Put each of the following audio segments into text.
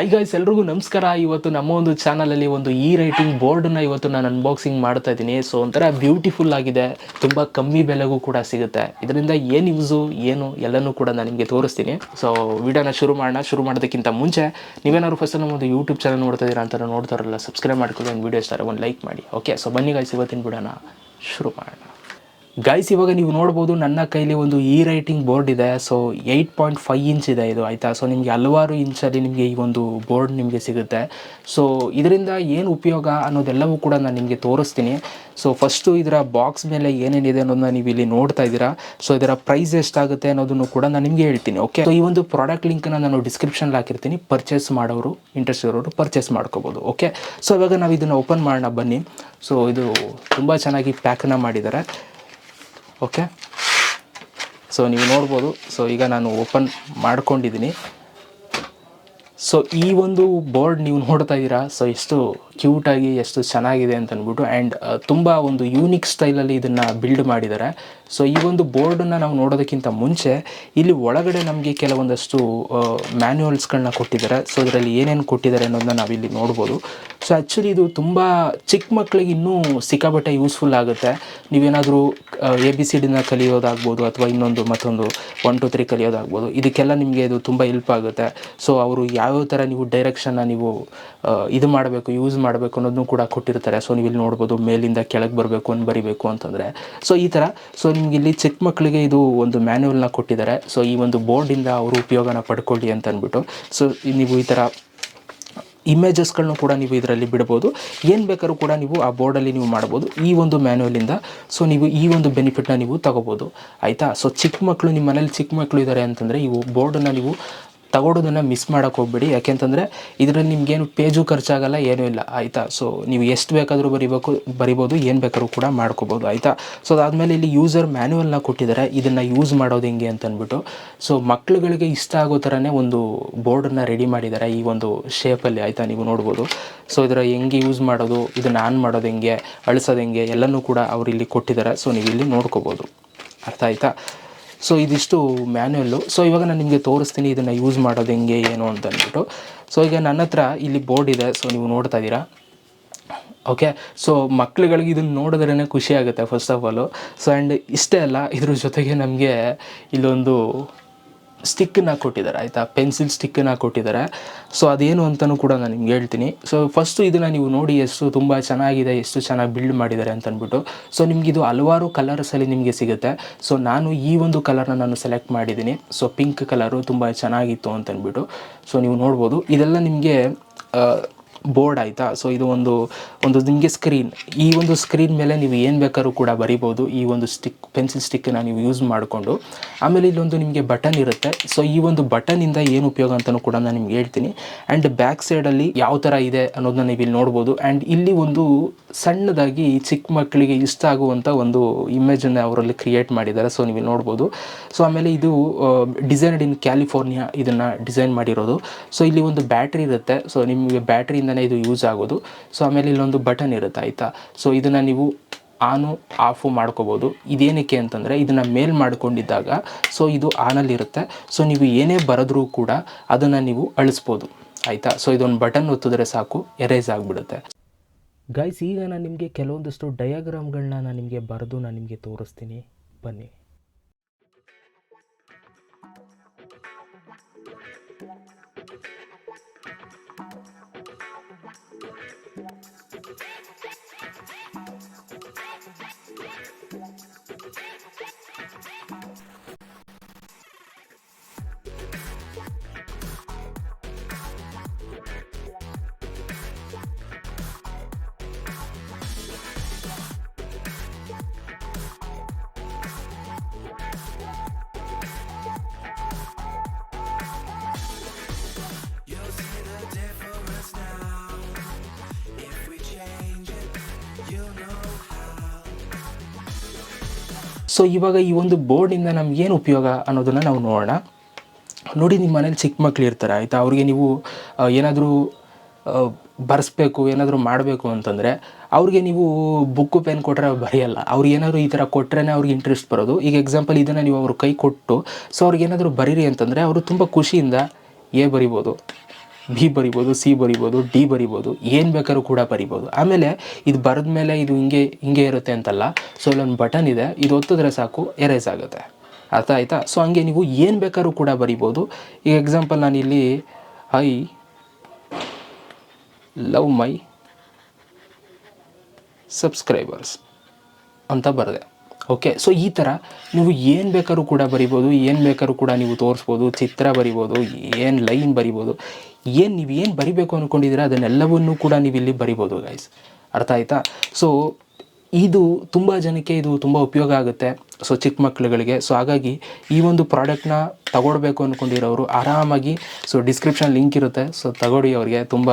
High guys ಎಲ್ರಿಗೂ ನಮಸ್ಕಾರ. ಇವತ್ತು ನಮ್ಮ ಒಂದು ಚಾನಲಲ್ಲಿ ಒಂದು ಇ ರೈಟಿಂಗ್ ಬೋರ್ಡನ್ನ ಇವತ್ತು ನಾನು ಅನ್ಬಾಕ್ಸಿಂಗ್ ಮಾಡ್ತಾ ಇದ್ದೀನಿ. ಸೊ ಒಂಥರ ಬ್ಯೂಟಿಫುಲ್ ಆಗಿದೆ. ತುಂಬ ಕಮ್ಮಿ ಬೆಲೆಗೂ ಕೂಡ ಸಿಗುತ್ತೆ. ಇದರಿಂದ ಏನು ಯೂಸು ಏನು ಎಲ್ಲನೂ ಕೂಡ ನಾನು ನಿಮಗೆ ತೋರಿಸ್ತೀನಿ. ಸೊ ವಿಡಿಯೋನ ಶುರು ಮಾಡೋಣ. ಶುರು ಮಾಡೋದಕ್ಕಿಂತ ಮುಂಚೆ, ನೀವೇನಾದ್ರು ಫಸ್ಟ್ ನಮ್ಮ ಒಂದು ಯೂಟ್ಯೂಬ್ ಚಾನಲ್ ನೋಡ್ತಾ ಇದ್ದೀರಾ ಅಂತ ನೋಡ್ತಾರಲ್ಲ ಸಬ್ಸ್ಕ್ರೈಬ್ ಮಾಡ್ಕೊಳ್ಳಿ. ಒಂದು ವೀಡಿಯೋ ಇಷ್ಟ ಒಂದು ಲೈಕ್ ಮಾಡಿ. ಓಕೆ ಸೊ ಬನ್ನಿ ಗೈಸ್ ಇವತ್ತಿನ ವಿಡಿಯೋನ ಶುರು ಮಾಡೋಣ. ಗೈಸ್ ಇವಾಗ ನೀವು ನೋಡ್ಬೋದು ನನ್ನ ಕೈಲಿ ಒಂದು ಇ ರೈಟಿಂಗ್ ಬೋರ್ಡ್ ಇದೆ. So eight point five inch ಇದೆ ಇದು, ಆಯಿತಾ? ಸೊ ನಿಮಗೆ ಹಲವಾರು ಇಂಚಲ್ಲಿ ನಿಮಗೆ ಈ ಒಂದು ಬೋರ್ಡ್ ನಿಮಗೆ ಸಿಗುತ್ತೆ. ಸೊ ಇದರಿಂದ ಏನು ಉಪಯೋಗ ಅನ್ನೋದೆಲ್ಲವೂ ಕೂಡ ನಾನು ನಿಮಗೆ ತೋರಿಸ್ತೀನಿ. ಸೊ ಫಸ್ಟು ಇದರ ಬಾಕ್ಸ್ ಮೇಲೆ ಏನೇನಿದೆ ಅನ್ನೋದನ್ನ ನೀವು ಇಲ್ಲಿ ನೋಡ್ತಾ ಇದ್ದೀರಾ. ಸೊ ಇದರ ಪ್ರೈಸ್ ಎಷ್ಟಾಗುತ್ತೆ ಅನ್ನೋದನ್ನು ಕೂಡ ನಾನು ನಿಮಗೆ ಹೇಳ್ತೀನಿ ಓಕೆ ಸೊ ಈ ಒಂದು ಪ್ರಾಡಕ್ಟ್ ಲಿಂಕ್ನ ನಾನು ಡಿಸ್ಕ್ರಿಪ್ಷನ್ಲಿ ಹಾಕಿರ್ತೀನಿ. ಪರ್ಚೇಸ್ ಮಾಡೋರು ಇಂಟ್ರೆಸ್ಟ್ ಇರೋರು ಪರ್ಚೇಸ್ ಮಾಡ್ಕೋಬೋದು ಓಕೆ ಸೊ ಇವಾಗ ನಾವು ಇದನ್ನು ಓಪನ್ ಮಾಡೋಣ, ಬನ್ನಿ. ಸೊ ಇದು ತುಂಬ ಚೆನ್ನಾಗಿ ಪ್ಯಾಕನ್ನ ಮಾಡಿದ್ದಾರೆ. ಓಕೆ ಸೊ ನೀವು ನೋಡ್ಬೋದು. ಸೊ ಈಗ ನಾನು ಓಪನ್ ಮಾಡ್ಕೊಂಡಿದ್ದೀನಿ ಸೊ ಈ ಒಂದು ಬೋರ್ಡ್ ನೀವು ನೋಡ್ತಾ ಇದ್ದೀರಾ? ಸೊ ಎಷ್ಟು ಕ್ಯೂಟಾಗಿ ಎಷ್ಟು ಚೆನ್ನಾಗಿದೆ ಅಂತ ಅಂದ್ಬಿಟ್ಟು ಆ್ಯಂಡ್ ತುಂಬ ಒಂದು ಯೂನಿಕ್ ಸ್ಟೈಲಲ್ಲಿ ಇದನ್ನು ಬಿಲ್ಡ್ ಮಾಡಿದ್ದಾರೆ ಸೊ ಈ ಒಂದು ಬೋರ್ಡನ್ನು ನಾವು ನೋಡೋದಕ್ಕಿಂತ ಮುಂಚೆ, ಇಲ್ಲಿ ಒಳಗಡೆ ನಮಗೆ ಕೆಲವೊಂದಷ್ಟು ಮ್ಯಾನ್ಯುವಲ್ಸ್ಗಳನ್ನ ಕೊಟ್ಟಿದ್ದಾರೆ. ಸೊ ಇದರಲ್ಲಿ ಏನೇನು ಕೊಟ್ಟಿದ್ದಾರೆ ಅನ್ನೋದನ್ನ ನಾವಿಲ್ಲಿ ನೋಡ್ಬೋದು. ಸೊ ಆ್ಯಕ್ಚುಲಿ ಇದು ತುಂಬ ಚಿಕ್ಕ ಮಕ್ಕಳಿಗೆ ಇನ್ನೂ ಸಿಕ್ಕಾಬಟ್ಟೆ ಯೂಸ್ಫುಲ್ ಆಗುತ್ತೆ. ನೀವೇನಾದರೂ ಎ ಬಿ ಸಿ ಡಿನ ಕಲಿಯೋದಾಗ್ಬೋದು ಅಥವಾ ಇನ್ನೊಂದು ಮತ್ತೊಂದು ಒನ್ ಟು ತ್ರೀ ಕಲಿಯೋದಾಗ್ಬೋದು, ಇದಕ್ಕೆಲ್ಲ ನಿಮಗೆ ಇದು ತುಂಬ ಹೆಲ್ಪ್ ಆಗುತ್ತೆ. ಸೊ ಅವರು ಯಾವ್ಯಾವ ಥರ ನೀವು ಡೈರೆಕ್ಷನ್ನ ನೀವು ಇದು ಮಾಡಬೇಕು ಯೂಸ್ ಮಾಡಬೇಕು ಅನ್ನೋದನ್ನು ಕೂಡ ಕೊಟ್ಟಿರ್ತಾರೆ. ಸೊ ನೀವು ಇಲ್ಲಿ ನೋಡ್ಬೋದು, ಮೇಲಿಂದ ಕೆಳಗೆ ಬರಬೇಕು ಅಂತ ಬರಿಬೇಕು ಅಂತಂದರೆ. ಸೊ ಈ ಥರ ಸೊ ನಿಮ್ಗೆ ಇಲ್ಲಿ ಚಿಕ್ಕ ಮಕ್ಕಳಿಗೆ ಇದು ಒಂದು ಮ್ಯಾನ್ಯಲ್ನ ಕೊಟ್ಟಿದ್ದಾರೆ. ಸೊ ಈ ಒಂದು ಬೋರ್ಡಿಂದ ಅವರು ಉಪಯೋಗನ ಪಡ್ಕೊಳ್ಳಿ ಅಂತ ಅಂದ್ಬಿಟ್ಟು. ಸೊ ನೀವು ಈ ಥರ ಇಮೇಜಸ್ಗಳನ್ನೂ ಕೂಡ ನೀವು ಇದರಲ್ಲಿ ಬಿಡ್ಬೋದು. ಏನು ಬೇಕಾದ್ರೂ ಕೂಡ ನೀವು ಆ ಬೋರ್ಡಲ್ಲಿ ನೀವು ಮಾಡ್ಬೋದು. ಈ ಒಂದು ಮ್ಯಾನ್ಯಲಿಂದ ಸೊ ನೀವು ಈ ಒಂದು ಬೆನಿಫಿಟ್ನ ನೀವು ತಗೋಬೋದು. ಆಯಿತಾ? ಸೊ ಚಿಕ್ಕ ಮಕ್ಕಳು ನಿಮ್ಮ ಮನೇಲಿ ಚಿಕ್ಕ ಮಕ್ಕಳು ಇದ್ದಾರೆ ಅಂತಂದರೆ ಇವು ಬೋರ್ಡನ್ನು ನೀವು ತಗೊಳೋದನ್ನು ಮಿಸ್ ಮಾಡೋಕ್ಕೆ ಹೋಗ್ಬೇಡಿ. ಯಾಕೆಂತಂದರೆ ಇದರಲ್ಲಿ ನಿಮಗೇನು ಪೇಜು ಖರ್ಚಾಗಲ್ಲ, ಏನೂ ಇಲ್ಲ. ಆಯಿತಾ? ಸೊ ನೀವು ಎಷ್ಟು ಬೇಕಾದರೂ ಬರಿಬೇಕು, ಬರಿಬೋದು, ಏನು ಬೇಕಾದ್ರೂ ಕೂಡ ಮಾಡ್ಕೋಬೋದು. ಆಯಿತಾ? ಸೊ ಅದಾದಮೇಲೆ ಇಲ್ಲಿ ಯೂಸರ್ ಮ್ಯಾನ್ಯುವಲ್ನ ಕೊಟ್ಟಿದ್ದಾರೆ ಇದನ್ನು ಯೂಸ್ ಮಾಡೋದು ಹೆಂಗೆ ಅಂತ ಅಂದ್ಬಿಟ್ಟು ಸೊ ಮಕ್ಳುಗಳಿಗೆ ಇಷ್ಟ ಆಗೋ ಥರನೇ ಒಂದು ಬೋರ್ಡನ್ನು ರೆಡಿ ಮಾಡಿದ್ದಾರೆ ಈ ಒಂದು ಶೇಪಲ್ಲಿ ಆಯಿತಾ? ನೀವು ನೋಡ್ಬೋದು. ಸೊ ಇದರ ಹೆಂಗೆ ಯೂಸ್ ಮಾಡೋದು, ಇದನ್ನು ಆನ್ ಮಾಡೋದು ಹೆಂಗೆ, ಅಳಿಸೋದು ಹೆಂಗೆ, ಎಲ್ಲನೂ ಕೂಡ ಅವರು ಇಲ್ಲಿ ಕೊಟ್ಟಿದ್ದಾರೆ ಸೊ ನೀವು ಇಲ್ಲಿ ನೋಡ್ಕೋಬೋದು. ಅರ್ಥ ಆಯ್ತಾ? ಸೊ ಇದಿಷ್ಟು ಮ್ಯಾನ್ಯಲ್ಲು ಸೊ ಇವಾಗ ನಾನು ನಿಮಗೆ ತೋರಿಸ್ತೀನಿ ಇದನ್ನು ಯೂಸ್ ಮಾಡೋದು ಹೆಂಗೆ, ಏನು ಅಂತ ಅಂದ್ಬಿಟ್ಟು. ಸೊ ಈಗ ನನ್ನ ಹತ್ರ ಇಲ್ಲಿ ಬೋರ್ಡ್ ಇದೆ. ಸೊ ನೀವು ನೋಡ್ತಾ ಇದ್ದೀರಾ? ಓಕೆ ಸೊ ಮಕ್ಳುಗಳಿಗೆ ಇದನ್ನು ನೋಡಿದ್ರೇ ಖುಷಿ ಆಗುತ್ತೆ first of all so and ಇಷ್ಟೇ ಅಲ್ಲ, ಇದ್ರ ಜೊತೆಗೆ ನಮಗೆ ಇಲ್ಲೊಂದು ಸ್ಟಿಕ್ಕನ್ನ ಕೊಟ್ಟಿದ್ದಾರೆ, ಆಯಿತಾ? ಪೆನ್ಸಿಲ್ ಸ್ಟಿಕ್ಕನ್ನು ಕೊಟ್ಟಿದ್ದಾರೆ. ಸೊ ಅದೇನು ಅಂತಲೂ ಕೂಡ ನಾನು ನಿಮ್ಗೆ ಹೇಳ್ತೀನಿ. ಸೊ ಫಸ್ಟು ಇದನ್ನು ನೀವು ನೋಡಿ ಎಷ್ಟು ತುಂಬ ಚೆನ್ನಾಗಿದೆ, ಎಷ್ಟು ಚೆನ್ನಾಗಿ ಬಿಲ್ಡ್ ಮಾಡಿದ್ದಾರೆ ಅಂತ ಅಂದ್ಬಿಟ್ಟು ಸೊ ನಿಮಗಿದು ಹಲವಾರು ಕಲರ್ಸಲ್ಲಿ ನಿಮಗೆ ಸಿಗುತ್ತೆ. ಸೊ ನಾನು ಈ ಒಂದು ಕಲರ್ನ ನಾನು ಸೆಲೆಕ್ಟ್ ಮಾಡಿದ್ದೀನಿ. ಸೊ ಪಿಂಕ್ ಕಲರು ತುಂಬ ಚೆನ್ನಾಗಿತ್ತು ಅಂತ ಅಂದ್ಬಿಟ್ಟು ಸೊ ನೀವು ನೋಡ್ಬೋದು. ಇದೆಲ್ಲ ನಿಮಗೆ ಬೋರ್ಡ್ ಆಯಿತಾ? ಸೊ ಇದು ಒಂದು ಒಂದು ನಿಮಗೆ ಸ್ಕ್ರೀನ್ ಈ ಒಂದು ಸ್ಕ್ರೀನ್ ಮೇಲೆ ನೀವು ಏನು ಬೇಕಾದ್ರೂ ಕೂಡ ಬರಿಬೋದು. ಈ ಒಂದು ಸ್ಟಿಕ್ ಪೆನ್ಸಿಲ್ ಸ್ಟಿಕ್ಕನ್ನು ನೀವು ಯೂಸ್ ಮಾಡಿಕೊಂಡು, ಆಮೇಲೆ ಇಲ್ಲೊಂದು ನಿಮಗೆ ಬಟನ್ ಇರುತ್ತೆ. ಸೊ ಈ ಒಂದು ಬಟನಿಂದ ಏನು ಉಪಯೋಗ ಅಂತಲೂ ಕೂಡ ನಾನು ನಿಮ್ಗೆ ಹೇಳ್ತೀನಿ. ಆ್ಯಂಡ್ ಬ್ಯಾಕ್ ಸೈಡಲ್ಲಿ ಯಾವ ಥರ ಇದೆ ಅನ್ನೋದನ್ನ ನೀವು ಇಲ್ಲಿ ನೋಡ್ಬೋದು. ಆ್ಯಂಡ್ ಇಲ್ಲಿ ಒಂದು ಸಣ್ಣದಾಗಿ ಚಿಕ್ಕ ಮಕ್ಕಳಿಗೆ ಇಷ್ಟ ಆಗುವಂಥ ಒಂದು ಇಮೇಜನ್ನು ಅವರಲ್ಲಿ ಕ್ರಿಯೇಟ್ ಮಾಡಿದ್ದಾರೆ. ಸೊ ನೀವು ನೋಡ್ಬೋದು. ಸೊ ಆಮೇಲೆ ಇದು ಡಿಸೈನ್ಡ್ ಇನ್ ಕ್ಯಾಲಿಫೋರ್ನಿಯಾ ಇದನ್ನು ಡಿಸೈನ್ ಮಾಡಿರೋದು. ಸೊ ಇಲ್ಲಿ ಒಂದು ಬ್ಯಾಟ್ರಿ ಇರುತ್ತೆ. ಸೊ ನಿಮಗೆ ಬ್ಯಾಟ್ರಿಯಿಂದನೇ ಇದು ಯೂಸ್ ಆಗೋದು. ಸೊ ಆಮೇಲೆ ಇಲ್ಲೊಂದು ಬಟನ್ ಇರುತ್ತೆ ಆಯಿತಾ? ಸೊ ಇದನ್ನು ನೀವು ಆನು ಆಫು ಮಾಡ್ಕೋಬೋದು. ಇದೇನಕ್ಕೆ ಅಂತಂದರೆ ಇದನ್ನು ಮೇಲ್ ಮಾಡ್ಕೊಂಡಿದ್ದಾಗ ಸೊ ಇದು ಆನಲ್ಲಿರುತ್ತೆ ಸೊ ನೀವು ಏನೇ ಬರೆದ್ರೂ ಕೂಡ ಅದನ್ನು ನೀವು ಅಳಿಸ್ಬೋದು. ಆಯಿತಾ? ಸೊ ಇದೊಂದು ಬಟನ್ ಒತ್ತಿದ್ರೆ ಸಾಕು ಎರೇಸ್ ಆಗಿಬಿಡುತ್ತೆ. ಗೈಸ್ ಈಗ ನಾನು ನಿಮಗೆ ಕೆಲವೊಂದಷ್ಟು ಡಯಾಗ್ರಾಮ್ಗಳನ್ನ ನಾನು ನಿಮಗೆ ಬರೆದು ನಾನು ನಿಮಗೆ ತೋರಿಸ್ತೀನಿ. ಬನ್ನಿ. ಸೊ ಇವಾಗ ಈ ಒಂದು ಬೋರ್ಡಿಂದ ಏನು ಉಪಯೋಗ ಅನ್ನೋದನ್ನು ನಾವು ನೋಡೋಣ. ನೋಡಿ ನಿಮ್ಮ ಮನೇಲಿ ಚಿಕ್ಕ ಮಕ್ಳು ಇರ್ತಾರೆ, ಆಯಿತಾ? ಅವ್ರಿಗೆ ನೀವು ಏನಾದರೂ ಬರೆಸ್ಬೇಕು, ಏನಾದರೂ ಮಾಡಬೇಕು ಅಂತಂದರೆ, ಅವ್ರಿಗೆ ನೀವು ಬುಕ್ಕು, ಪೆನ್ ಕೊಟ್ಟರೆ ಬರೆಯಲ್ಲ. ಅವ್ರಿಗೆ ಏನಾದರೂ ಈ ಥರ ಕೊಟ್ಟರೆ ಅವ್ರಿಗೆ ಇಂಟ್ರೆಸ್ಟ್ ಬರೋದು. ಈಗ ಎಕ್ಸಾಂಪಲ್ ಇದನ್ನು ನೀವು ಅವ್ರ ಕೈ ಕೊಟ್ಟು, ಸೊ ಅವ್ರಿಗೆ ಏನಾದರೂ ಬರೀರಿ ಅಂತಂದರೆ, ಅವರು ತುಂಬ ಖುಷಿಯಿಂದ, ಏ, ಬರಿಬೋದು. ಬಿ ಬರಿಬೋದು, ಸಿ ಬರಿಬೋದು, ಡಿ ಬರಿಬೋದು, ಏನು ಬೇಕಾದ್ರೂ ಕೂಡ ಬರಿಬೋದು. ಆಮೇಲೆ ಇದು ಬರೆದ ಮೇಲೆ ಇದು ಹಿಂಗೆ ಹಿಂಗೆ ಇರುತ್ತೆ ಅಂತಲ್ಲ, ಸೊ ಅಲ್ಲೊಂದು ಬಟನ್ ಇದೆ, ಇದು ಒತ್ತಿದ್ರೆ ಸಾಕು, ಎರೇಸ್ ಆಗುತ್ತೆ. ಅರ್ಥ ಆಯಿತಾ? ಸೊ ಹಂಗೆ ನೀವು ಏನು ಬೇಕಾದ್ರೂ ಕೂಡ ಬರಿಬೋದು. ಈಗ ಎಕ್ಸಾಂಪಲ್ ನಾನು ಇಲ್ಲಿ ಐ ಲವ್ ಮೈ ಸಬ್ಸ್ಕ್ರೈಬರ್ಸ್ ಅಂತ ಬರೆದೆ. ಓಕೆ ಸೊ ಈ ಥರ ನೀವು ಏನು ಬೇಕಾದ್ರೂ ಕೂಡ ಬರಿಬೋದು, ಏನು ಬೇಕಾದ್ರೂ ಕೂಡ ನೀವು ತೋರಿಸ್ಬೋದು, ಚಿತ್ರ ಬರಿಬೋದು, ಏನು ಲೈನ್ ಬರಿಬೋದು, ಏನು ನೀವು ಏನು ಬರಿಬೇಕು ಅಂದ್ಕೊಂಡಿದ್ದೀರಾ ಅದನ್ನೆಲ್ಲವನ್ನೂ ಕೂಡ ನೀವು ಇಲ್ಲಿ ಬರಿಬೋದು ಗೈಸ್ ಅರ್ಥ ಆಯ್ತಾ? ಸೊ ಇದು ತುಂಬ ಜನಕ್ಕೆ ಇದು ತುಂಬ ಉಪಯೋಗ ಆಗುತ್ತೆ. ಸೊ ಚಿಕ್ಕ ಮಕ್ಕಳುಗಳಿಗೆ. ಸೊ ಹಾಗಾಗಿ ಈ ಒಂದು ಪ್ರಾಡಕ್ಟ್ನ ತಗೊಳ್ಬೇಕು ಅಂದ್ಕೊಂಡಿರೋರು ಆರಾಮಾಗಿ ಸೊ ಡಿಸ್ಕ್ರಿಪ್ಷನ್ ಲಿಂಕ್ ಇರುತ್ತೆ. ಸೊ ತಗೊಳ್ಳಿ, ಅವ್ರಿಗೆ ತುಂಬ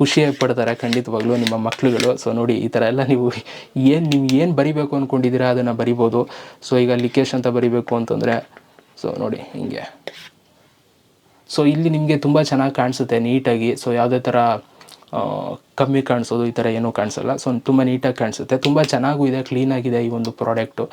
ಖುಷಿ ಪಡ್ತಾರೆ ಖಂಡಿತವಾಗ್ಲೂ ನಿಮ್ಮ ಮಕ್ಕಳುಗಳು. ಸೊ ನೋಡಿ, ಈ ಥರ ಎಲ್ಲ ನೀವು ಏನು ನೀವು ಏನು ಬರಿಬೇಕು ಅಂದ್ಕೊಂಡಿದ್ದೀರಾ ಅದನ್ನು ಬರಿಬೋದು. ಸೊ ಈಗ ಲಿಕೇಶ್ ಅಂತ ಬರಿಬೇಕು ಅಂತಂದರೆ ಸೊ ನೋಡಿ, ಹಿಂಗೆ. ಸೊ ಇಲ್ಲಿ ನಿಮಗೆ ತುಂಬ ಚೆನ್ನಾಗಿ ಕಾಣಿಸುತ್ತೆ, ನೀಟಾಗಿ. ಸೊ ಯಾವುದೇ ಥರ ಕಮ್ಮಿ ಕಾಣಿಸೋದು ಈ ಥರ ಏನೂ ಕಾಣಿಸಲ್ಲ. ಸೊ ತುಂಬ ನೀಟಾಗಿ ಕಾಣಿಸುತ್ತೆ. ತುಂಬ ಚೆನ್ನಾಗೂ ಇದೆ ಕ್ಲೀನಾಗಿದೆ ಈ ಒಂದು ಪ್ರಾಡಕ್ಟು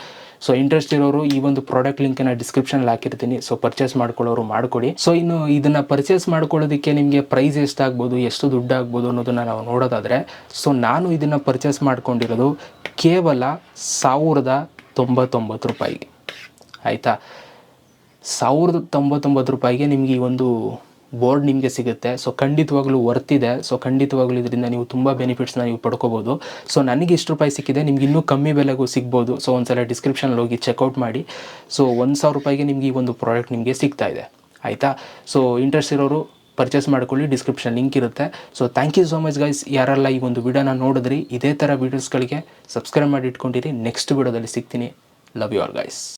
ಸೊ ಇಂಟ್ರೆಸ್ಟ್ ಇರೋರು ಈ ಒಂದು ಪ್ರಾಡಕ್ಟ್ ಲಿಂಕನ್ನು ಡಿಸ್ಕ್ರಿಪ್ಷನಲ್ಲಿ ಹಾಕಿರ್ತೀನಿ. ಸೊ ಪರ್ಚೇಸ್ ಮಾಡ್ಕೊಳ್ಳೋರು ಮಾಡಿಕೊಡಿ. ಸೊ ಇನ್ನು ಇದನ್ನು ಪರ್ಚೇಸ್ ಮಾಡ್ಕೊಳ್ಳೋದಕ್ಕೆ ನಿಮಗೆ ಪ್ರೈಸ್ ಎಷ್ಟಾಗ್ಬೋದು, ಎಷ್ಟು ದುಡ್ಡು ಆಗ್ಬೋದು ಅನ್ನೋದನ್ನು ನಾವು ನೋಡೋದಾದರೆ ಸೊ ನಾನು ಇದನ್ನು ಪರ್ಚೇಸ್ ಮಾಡ್ಕೊಂಡಿರೋದು ಕೇವಲ ಸಾವಿರದ ತೊಂಬತ್ತೊಂಬತ್ತು ರೂಪಾಯಿಗೆ. ಆಯಿತಾ? ಸಾವಿರದ ತೊಂಬತ್ತೊಂಬತ್ತು ರೂಪಾಯಿಗೆ ನಿಮಗೆ ಈ ಒಂದು ಬೋರ್ಡ್ ನಿಮಗೆ ಸಿಗುತ್ತೆ. ಸೊ ಖಂಡಿತವಾಗ್ಲೂ ವರ್ತಿದೆ ಸೊ ಖಂಡಿತವಾಗ್ಲೂ ಇದರಿಂದ ನೀವು ತುಂಬ ಬೆನಿಫಿಟ್ಸ್ನ ನೀವು ಪಡ್ಕೋಬೋದು. ಸೊ ನನಗೆ ಇಷ್ಟು ರೂಪಾಯಿ ಸಿಕ್ಕಿದೆ. ನಿಮ್ಗೆ ಇನ್ನೂ ಕಮ್ಮಿ ಬೆಲೆಗೂ ಸಿಗ್ಬೋದು. ಸೊ ಒಂದ್ಸಲ ಡಿಸ್ಕ್ರಿಪ್ಷನಲ್ಲಿ ಹೋಗಿ ಚೆಕ್ಔಟ್ ಮಾಡಿ. ಸೊ ಒಂದು ಸಾವಿರ ರೂಪಾಯಿಗೆ ನಿಮಗೆ ಈ ಒಂದು ಪ್ರಾಡಕ್ಟ್ ನಿಮಗೆ ಸಿಗ್ತಾ ಇದೆ. ಆಯಿತಾ? ಸೊ ಇಂಟ್ರೆಸ್ಟ್ ಇರೋರು ಪರ್ಚೇಸ್ ಮಾಡ್ಕೊಳ್ಳಿ. ಡಿಸ್ಕ್ರಿಪ್ಷನ್ ಲಿಂಕ್ ಇರುತ್ತೆ. So thank you so much guys ಯಾರೆಲ್ಲ ಈ ಒಂದು ವಿಡಿಯೋನ ನೋಡಿದ್ರಿ, ಇದೇ ಥರ ವೀಡಿಯೋಸ್ಗಳಿಗೆ ಸಬ್ಸ್ಕ್ರೈಬ್ ಮಾಡಿ ಇಟ್ಕೊಂಡಿರಿ. ನೆಕ್ಸ್ಟ್ ವಿಡಿಯೋದಲ್ಲಿ ಸಿಗ್ತೀನಿ. Love you are guys